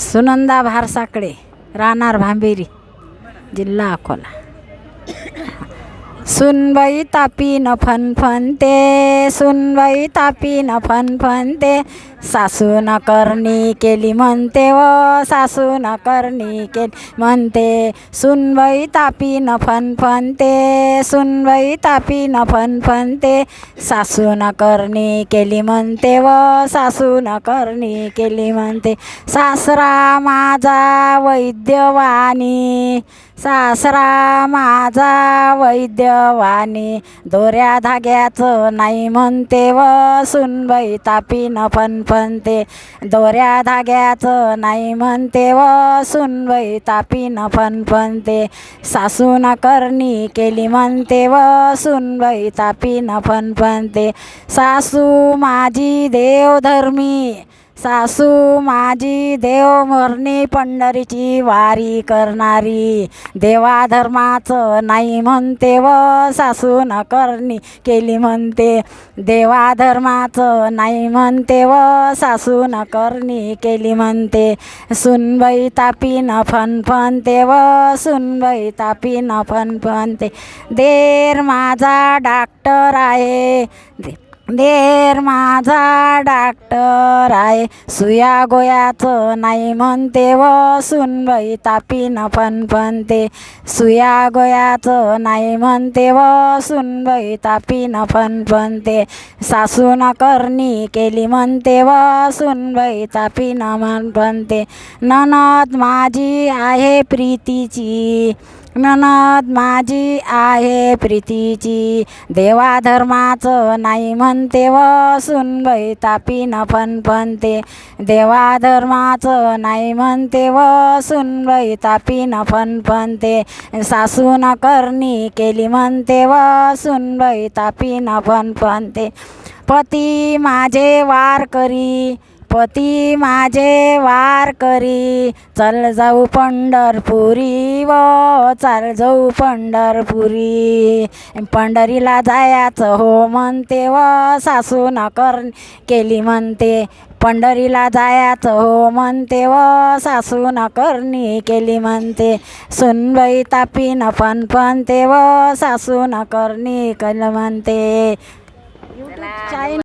सुनंदा भारसाकडे राहणार भांबेरी जिल्हा अकोला. सुनबाई तापी न फनफनते तापी न फनफनते सासू करणी केली म्हणते व सासू करणी केली म्हणते. सुनबाई तापी न फनफनते सुनबाई तापी न फनफनते. सासू न करणी केली म्हणते व सासू करणी केली म्हणते. सासरा माझा वैद्यवाणी सासरा माझा वैद्यवाणी. दोऱ्या धाग्याचं नाही म्हणते व सुनबाई तापी न पण ते दोऱ्या धाग्याचं नाही म्हणते व सुनबाई तापी न फनफनते. सासू न करणी केली म्हणते व सुनबाई तापी न ते सासू माझी देवधर्मी सासू माझी देव मरणी पंढरीची वारी करणारी. देवाधर्माचं नाही म्हणते व सासू न करणी केली म्हणते. देवाधर्माचं नाही म्हणते व सासू न करणी केली म्हणते. सुनबाई तापी न फनफनते व सुनबाई तापी न फनफनते. देर माझा डॉक्टर आहे. दे देर माझा डॉक्टर आहे. सुया गोयाचं नाही म्हणते व सुनबाई तापी न ते. सुया गोयाचं नाही म्हणते व सुनबाई तापी न फनफनते सासू न करणी केली म्हणते व सुनबाई तापी न म्हण पण ते. ननद माझी आहे प्रीतीची. ननद माझी आहे प्रीतीची. देवाधर्माचं नाही म्हणते व सुनबाई तापी न देवा देवाधर्माचं नाही म्हणते व सुनबाई तापी न फनफनते सासू न करणी केली म्हणते व सुनबाई तापी न ते पती माझे वार करी. पती माझे वार करी. चल जाऊ पंढरपुरी व चाल जाऊ पंढरपुरी. पंढरीला जायचं हो म्हणते व सासू न कर केली म्हणते. पंढरीला जायचं हो म्हणते व सासू न करणी केली म्हणते. सुनबाई तापी न फनफनते व सासू न करणी केलं म्हणते.